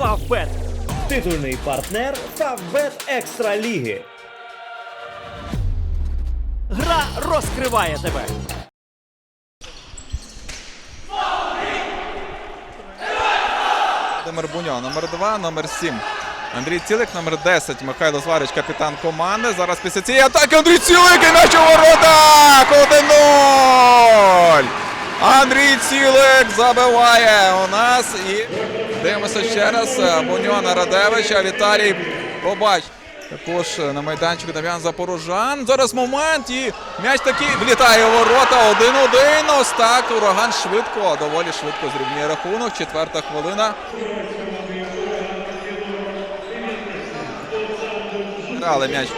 Фавбет. Титульний партнер Фавбет Екстра Ліги. Гра розкриває тебе. Володимир Буньо, номер 2, номер 7. Андрій Цілик, номер 10. Михайло Зварич, капітан команди. Зараз після цієї атаки Андрій Цілик і м'яч у воротах! 1-0! Андрій Цілик забиває у нас і дивимося ще раз. Буньо на Радевича. Віталій Побач. Також на майданчику Дам'ян Запорожан. Зараз момент і м'яч таки влітає у ворота. 1-1. Ось так. Ураган швидко, доволі швидко зрівнює рахунок. Четверта хвилина. Грали м'яч.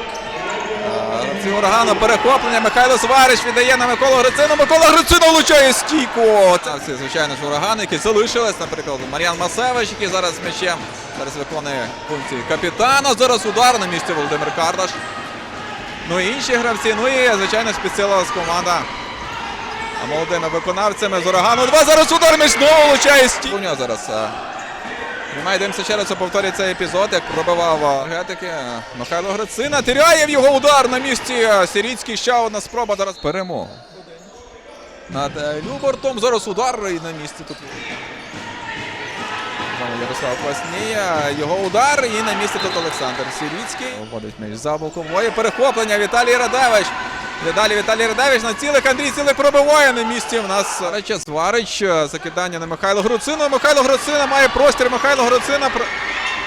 Ці урагану перехоплення. Михайло Сварич віддає на Миколу Грицину. Микола Грицина влучає стійку. Це звичайно ж, урагани, які залишились. Наприклад, Мар'ян Масевич, який зараз з м'ячем зараз виконує функції капітана. Зараз удар на місці Володимир Кардаш. Ну і інші гравці. Ну і, звичайно, спецсилова команда. А молодими виконавцями з урагану. Два зараз удар м'яч знову влучає стійку. У нього зараз. Немає дивимося ще раз у повторі цей епізод, як пробивав а, енергетики а, Михайло Грицина. Теряєв його удар на місці. а, Сирійський ще одна спроба зараз перемогу. Над е, Любортом. Зараз удар і на місці тут. Ярослав Квасній. Його удар і на місці тут Олександр Сирійський. Вводить м'яч за бокової. Перехоплення Віталій Радевич. Далі Віталій Радевич на цілих. Андрій цілих пробиває на місці. У нас Реча Зварич. е, Закидання на Михайло Груцину. Михайло Груцина має простір. Михайло Груцина про-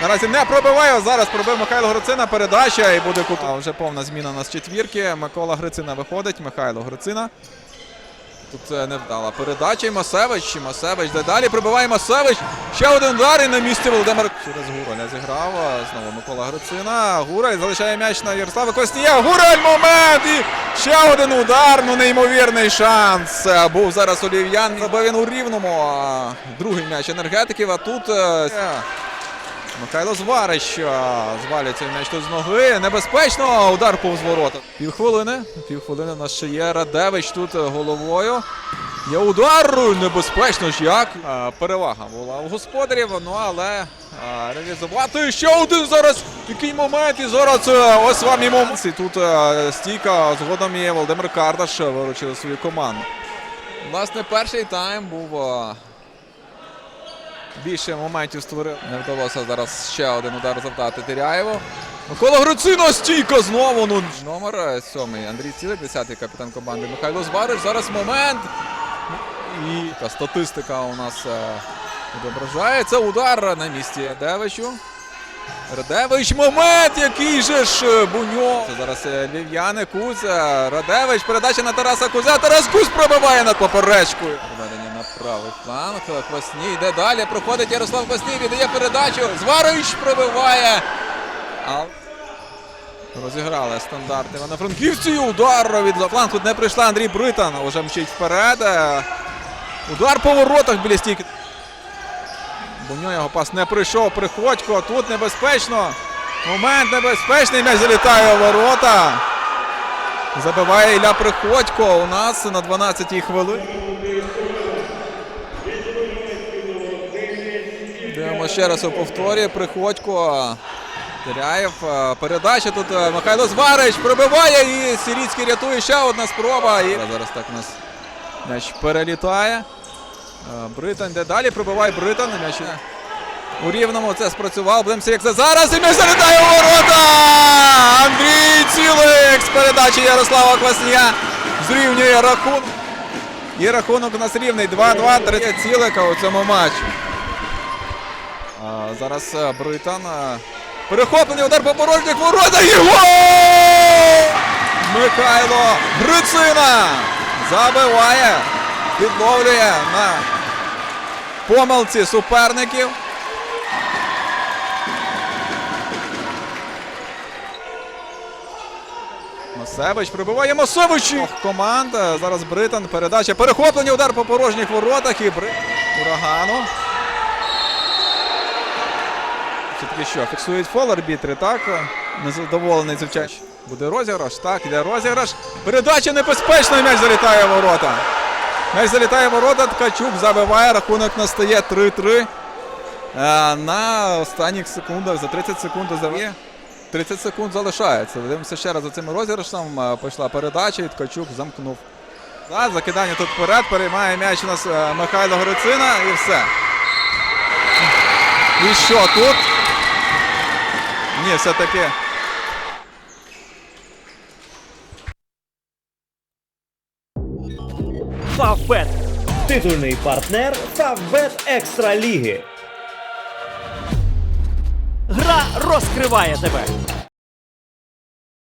наразі не пробиває. Зараз пробив Михайло Груцина. Передача і буде кут. А вже повна зміна у нас четвірки. Микола Грицина виходить. Михайло Грицина. Тут е, невдала передача. І Масевич. І Масевич. Де далі пробиває Масевич. Ще один удар і на місці Володимир. Через Гураля зіграв. Знову Микола Грицина. Гураль залишає м'яч на Ярослава Костія. Гураль момент! І ще один удар. Ну неймовірний шанс. Е, Був зараз Олів'ян. Забив він у рівному. Другий м'яч енергетиків. А тут. Михайло Зварич звалює цей м'яч тут з ноги. Небезпечно. Удар повз ворота. Півхвилини. Півхвилини у нас ще є. Радевич тут е, головою. Є удар. Небезпечно ж як. Перевага була у господарів. Ну але реалізувати ще один зараз. Який момент. І зараз е, ось вам і момент. І тут е, стійка. Згодом є Володимир Кардаш виручив свою команду. Власне, перший тайм був. Більше моментів створив. Не вдалося зараз ще один удар завдати Теряєву. Микола Грицина стійка знову. Ну, номер сьомий. Андрій Цілик, 10-й капітан команди. Михайло Зварич. Зараз момент. І така статистика у нас е, відображає. Це удар на місці Радевичу. Радевич момент, який же ж е, Буньо. Це зараз е, львів'яни, Куз. е, Радевич, передача на Тараса Кузя. Тарас Куз пробиває над поперечкою. На правий фланг. Квасній йде далі. Проходить Ярослав Квасній, віддає передачу. Зварич пробиває. А... Розіграли стандарт Івано-Франківці. Удар від фланг. Тут не прийшла Андрій Британ. Уже мчить вперед. Е, Удар по воротах біля стійки. Буньо його пас не прийшов. Приходько. Тут небезпечно. Момент небезпечний. М'яч залітає у ворота. Забиває Ілля Приходько у нас на 12-й хвилині. Ще раз у повторі. Приходько. Теряєв. е, Передача тут е, Михайло Зварич пробиває і Сіріцький рятує ще одна спроба. І зараз так у нас м'яч перелітає. Е, Британ де далі пробиває Британ. М'яч у рівному це спрацював. Будемося, як це зараз. І м'яч залітає у ворота! Андрій Цілик з передачі Ярослава Квасня зрівнює рахунок. І рахунок у нас рівний 2-2. Третя цілика у цьому матчі. А, зараз е, Британ. е, Перехоплення удар по порожніх воротах і! Михайло Грицина забиває, підловлює на помилці суперників. Масевич прибиває Масевич. Команда. Зараз Британ. Передача. Перехоплення удар по порожніх воротах і Бри... урагану. Все-таки що, фіксують фол арбітри, так? Незадоволений звичайно. Буде розіграш, так, іде розіграш. Передача небезпечна, м'яч залітає в ворота. М'яч залітає в ворота, Ткачук забиває, рахунок настає 3-3. е, на останніх секундах, за 30 секунд до 30 секунд залишається. Дивимося ще раз за цим розіграшем. Е, Пішла передача, і Ткачук замкнув. Да, закидання тут вперед, переймає м'яч у нас е, Михайло Грицина і все. І що тут? Ні, все-таки. Фавбет. Титульний партнер Фавбет Екстра Ліги. Гра розкриває тебе.